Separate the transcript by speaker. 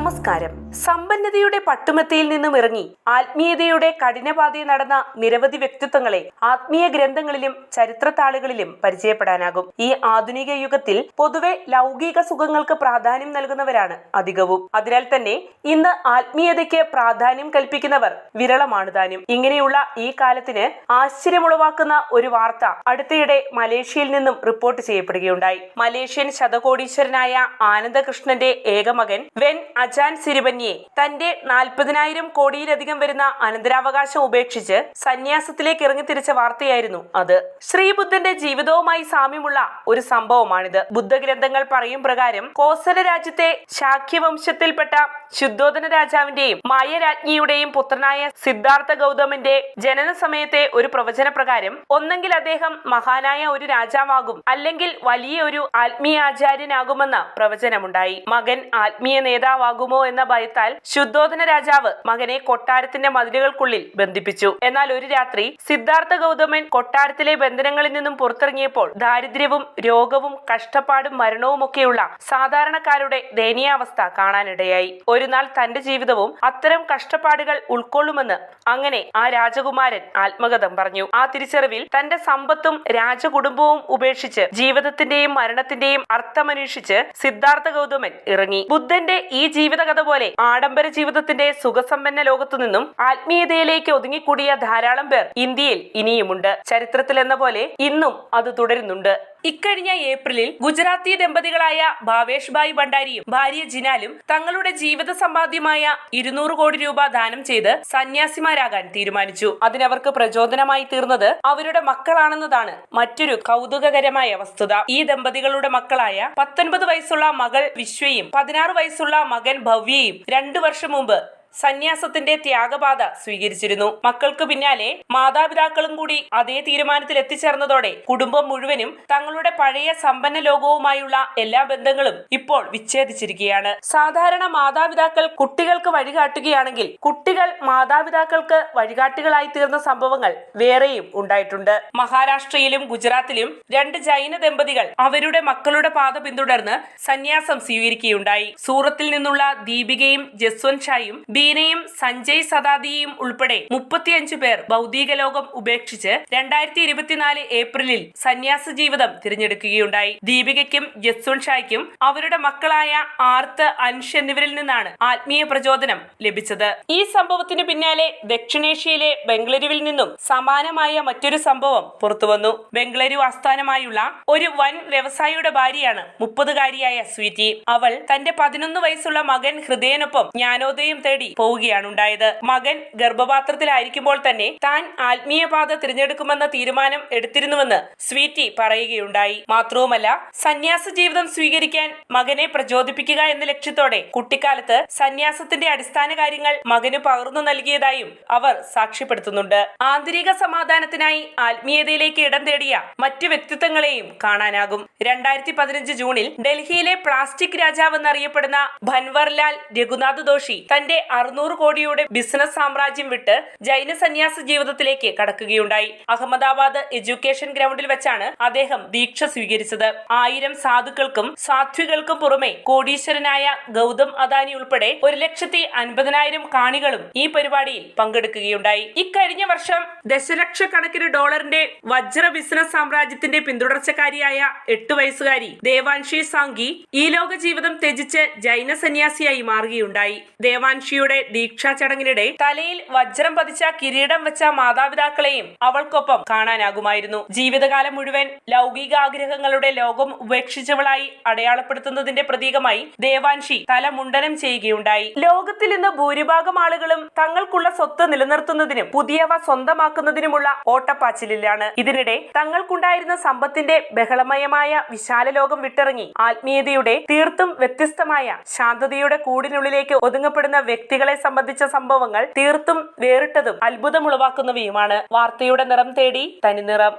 Speaker 1: നമസ്കാരം. സമ്പന്നതയുടെ പട്ടുമെത്തയിൽ നിന്നും ഇറങ്ങി ആത്മീയതയുടെ കഠിനപാതയിൽ നടന്ന നിരവധി വ്യക്തിത്വങ്ങളെ ആത്മീയ ഗ്രന്ഥങ്ങളിലും ചരിത്രത്താളുകളിലും പരിചയപ്പെടാനാകും. ഈ ആധുനിക യുഗത്തിൽ പൊതുവെ ലൗകിക സുഖങ്ങൾക്ക് പ്രാധാന്യം നൽകുന്നവരാണ് അധികവും. അതിനാൽ തന്നെ ഇന്ന് ആത്മീയതയ്ക്ക് പ്രാധാന്യം കൽപ്പിക്കുന്നവർ വിരളമാണ് താനും. ഇങ്ങനെയുള്ള ഈ കാലത്തിന് ആശ്ചര്യമുളവാക്കുന്ന ഒരു വാർത്ത അടുത്തിടെ മലേഷ്യയിൽ നിന്നും റിപ്പോർട്ട് ചെയ്യപ്പെടുകയുണ്ടായി. മലേഷ്യൻ ശതകോടീശ്വരനായ ആനന്ദകൃഷ്ണന്റെ ഏകമകൻ വെൻ അജാൻ സിരിബന്യെ തന്റെ നാൽപ്പതിനായിരം കോടിയിലധികം വരുന്ന അനന്തരാവകാശം ഉപേക്ഷിച്ച് സന്യാസത്തിലേക്ക് ഇറങ്ങിത്തിരിച്ച വാർത്തയായിരുന്നു അത്. ശ്രീബുദ്ധന്റെ ജീവിതവുമായി സാമ്യമുള്ള ഒരു സംഭവമാണിത്. ബുദ്ധഗ്രന്ഥങ്ങൾ പറയും പ്രകാരം കോസല രാജ്യത്തെ ശാഖ്യവംശത്തിൽപ്പെട്ട ശുദ്ധോധന രാജാവിന്റെയും മായരാജ്ഞിയുടെയും പുത്രനായ സിദ്ധാർത്ഥ ഗൗതമന്റെ ജനന സമയത്തെ ഒരു പ്രവചന പ്രകാരം ഒന്നെങ്കിൽ അദ്ദേഹം മഹാനായ ഒരു രാജാവാകും അല്ലെങ്കിൽ വലിയ ഒരു ആത്മീയാചാര്യനാകുമെന്ന പ്രവചനമുണ്ടായി. മകൻ ആത്മീയ നേതാവാകുമോ എന്ന ഭയത്താൽ ശുദ്ധോധന രാജാവ് മകനെ കൊട്ടാരത്തിന്റെ മതിലുകൾക്കുള്ളിൽ ബന്ധിപ്പിച്ചു. എന്നാൽ ഒരു രാത്രി സിദ്ധാർത്ഥ ഗൗതമൻ കൊട്ടാരത്തിലെ ബന്ധനങ്ങളിൽ നിന്നും പുറത്തിറങ്ങിയപ്പോൾ ദാരിദ്ര്യവും രോഗവും കഷ്ടപ്പാടും മരണവും ഒക്കെയുള്ള സാധാരണക്കാരുടെ ദയനീയാവസ്ഥ കാണാനിടയായി. ഒരു നാൾ തന്റെ ജീവിതവും അത്തരം കഷ്ടപ്പാടുകൾ ഉൾക്കൊള്ളുമെന്ന് അങ്ങനെ ആ രാജകുമാരൻ ആത്മകഥം പറഞ്ഞു. ആ തിരിച്ചറിവിൽ തന്റെ സമ്പത്തും രാജകുടുംബവും ഉപേക്ഷിച്ച് ജീവിതത്തിന്റെയും മരണത്തിന്റെയും അർത്ഥമന്വേഷിച്ച് സിദ്ധാർത്ഥ ഗൗതമൻ ഇറങ്ങി. ബുദ്ധന്റെ ഈ ജീവിതകഥ പോലെ ആഡംബര ജീവിതത്തിന്റെ സുഖസമ്പന്ന ലോകത്തു നിന്നും ആത്മീയതയിലേക്ക് ഒതുങ്ങിക്കൂടിയ ധാരാളം പേർ ഇന്ത്യയിൽ ഇനിയുമുണ്ട്. ചരിത്രത്തിലെന്ന പോലെ ഇന്നും അത് തുടരുന്നുണ്ട്. ഇക്കഴിഞ്ഞ ഏപ്രിലിൽ ഗുജറാത്തി ദമ്പതികളായ ഭാവേഷ് ഭായ് ഭണ്ഡാരിയും ഭാര്യ ജിനാലും തങ്ങളുടെ ജീവിത സമ്പാദ്യമായ ഇരുന്നൂറ് കോടി രൂപ ദാനം ചെയ്ത് സന്യാസിമാരാകാൻ തീരുമാനിച്ചു. അതിനവർക്ക് പ്രചോദനമായി തീർന്നത് അവരുടെ മക്കളാണെന്നതാണ് മറ്റൊരു കൗതുകകരമായ വസ്തുത. ഈ ദമ്പതികളുടെ മക്കളായ പത്തൊൻപത് വയസ്സുള്ള മകൾ വിശ്വയും പതിനാറ് വയസ്സുള്ള മകൻ ഭവ്യയും രണ്ടു വർഷം മുമ്പ് സന്യാസത്തിന്റെ ത്യാഗപാത സ്വീകരിച്ചിരുന്നു. മക്കൾക്ക് പിന്നാലെ മാതാപിതാക്കളും കൂടി അതേ തീരുമാനത്തിൽ എത്തിച്ചേർന്നതോടെ കുടുംബം മുഴുവനും തങ്ങളുടെ പഴയ സമ്പന്ന ലോകവുമായുള്ള എല്ലാ ബന്ധങ്ങളും ഇപ്പോൾ വിച്ഛേദിച്ചിരിക്കുകയാണ്. സാധാരണ മാതാപിതാക്കൾ കുട്ടികൾക്ക് വഴികാട്ടുകയാണെങ്കിൽ കുട്ടികൾ മാതാപിതാക്കൾക്ക് വഴികാട്ടികളായി തീർന്ന സംഭവങ്ങൾ വേറെയും ഉണ്ടായിട്ടുണ്ട്. മഹാരാഷ്ട്രയിലും ഗുജറാത്തിലും രണ്ട് ജൈന ദമ്പതികൾ അവരുടെ മക്കളുടെ പാത പിന്തുടർന്ന് സന്യാസം സ്വീകരിക്കുകയുണ്ടായി. സൂറത്തിൽ നിന്നുള്ള ദീപികയും ജസ്വന്ത് ഷായും ബീനയും സഞ്ജയ് സദാദിയും ഉൾപ്പെടെ മുപ്പത്തിയഞ്ചു പേർ ഭൗതിക ലോകം ഉപേക്ഷിച്ച് രണ്ടായിരത്തി ഇരുപത്തിനാല് ഏപ്രിലിൽ സന്യാസ ജീവിതം തിരഞ്ഞെടുക്കുകയുണ്ടായി. ദീപികയ്ക്കും ജസ്വന്ത് ഷായ്ക്കും അവരുടെ മക്കളായ ആർത്ത് അൻഷ് എന്നിവരിൽ നിന്നാണ് ആത്മീയ പ്രചോദനം ലഭിച്ചത്. ഈ സംഭവത്തിന് പിന്നാലെ ദക്ഷിണേഷ്യയിലെ ബംഗളൂരുവിൽ നിന്നും സമാനമായ മറ്റൊരു സംഭവം പുറത്തുവന്നു. ബംഗളൂരു ആസ്ഥാനമായുള്ള ഒരു വൻ വ്യവസായിയുടെ ഭാര്യയാണ് മുപ്പതുകാരിയായ സ്വീറ്റി. അവൾ തന്റെ പതിനൊന്ന് വയസ്സുള്ള മകൻ ഹൃദയനൊപ്പം ജ്ഞാനോദയം തേടി പോവുകയാണ് ഉണ്ടായത്. മകൻ ഗർഭപാത്രത്തിലായിരിക്കുമ്പോൾ തന്നെ താൻ ആത്മീയപാത തിരഞ്ഞെടുക്കുമെന്ന തീരുമാനം എടുത്തിരുന്നുവെന്ന് സ്വീറ്റി പറയുകയുണ്ടായി. മാത്രവുമല്ല സന്യാസ ജീവിതം സ്വീകരിക്കാൻ മകനെ പ്രചോദിപ്പിക്കുക എന്ന ലക്ഷ്യത്തോടെ കുട്ടിക്കാലത്ത് സന്യാസത്തിന്റെ അടിസ്ഥാന കാര്യങ്ങൾ മകന് പകർന്നു നൽകിയതായും അവർ സാക്ഷ്യപ്പെടുത്തുന്നുണ്ട്. ആന്തരിക സമാധാനത്തിനായി ആത്മീയതയിലേക്ക് ഇടം തേടിയ മറ്റു വ്യക്തിത്വങ്ങളെയും കാണാനാകും. രണ്ടായിരത്തി പതിനഞ്ച് ജൂണിൽ ഡൽഹിയിലെ പ്ലാസ്റ്റിക് രാജാവ് എന്നറിയപ്പെടുന്ന ഭൻവർലാൽ രഘുനാഥ് ദോഷി തന്റെ അറുന്നൂറ് കോടിയുടെ ബിസിനസ് സാമ്രാജ്യം വിട്ട് ജൈന സന്യാസ ജീവിതത്തിലേക്ക് കടക്കുകയുണ്ടായി. അഹമ്മദാബാദ് എഡ്യൂക്കേഷൻ ഗ്രൗണ്ടിൽ വെച്ചാണ് അദ്ദേഹം ദീക്ഷ സ്വീകരിച്ചത്. ആയിരം സാധുക്കൾക്കും സാധ്വികൾക്കും പുറമെ കോടീശ്വരനായ ഗൗതം അദാനി ഉൾപ്പെടെ ഒരു ലക്ഷത്തി അൻപതിനായിരം കാണികളും ഈ പരിപാടിയിൽ പങ്കെടുക്കുകയുണ്ടായി. ഇക്കഴിഞ്ഞ വർഷം ദശലക്ഷക്കണക്കിന് ഡോളറിന്റെ വജ്ര ബിസിനസ് സാമ്രാജ്യത്തിന്റെ പിന്തുടർച്ചക്കാരിയായ എട്ട് വയസ്സുകാരി ദേവാൻഷി സാങ്കി ഈ ലോക ജീവിതം ത്യജിച്ച് ജൈന സന്യാസിയായി മാറുകയുണ്ടായി. ദേവാൻഷിയുടെ ദീക്ഷാ ചടങ്ങിനിടെ തലയിൽ വജ്രം പതിച്ച കിരീടം വെച്ച മാതാപിതാക്കളെയും അവൾക്കൊപ്പം കാണാനാകുമായിരുന്നു. ജീവിതകാലം മുഴുവൻ ലൗകിക ആഗ്രഹങ്ങളുടെ ലോകം ഉപേക്ഷിച്ചവളായി അടയാളപ്പെടുത്തുന്നതിന്റെ പ്രതീകമായി ദേവാൻഷി തല മുണ്ടനം ചെയ്യുകയുണ്ടായി. ലോകത്തിൽ ഇന്ന് ഭൂരിഭാഗം ആളുകളും തങ്ങൾക്കുള്ള സ്വത്ത് നിലനിർത്തുന്നതിനും പുതിയവ സ്വന്തമാക്കുന്നതിനുമുള്ള ഓട്ടപ്പാച്ചിലിലാണ്. ഇതിനിടെ തങ്ങൾക്കുണ്ടായിരുന്ന സമ്പത്തിന്റെ ബഹളമയമായ വിശാല ലോകം വിട്ടിറങ്ങി. ആത്മീയതയുടെ തീർത്തും വ്യത്യസ്തമായ ശാന്തതയുടെ കൂടിനുള്ളിലേക്ക് ഒതുങ്ങപ്പെടുന്ന വ്യക്തികളെ സംബന്ധിച്ച സംഭവങ്ങൾ തീർത്തും വേറിട്ടതും അത്ഭുതമുളവാക്കുന്നവയുമാണ് വാർത്തയുടെ നിറം തേടി തനിനിറം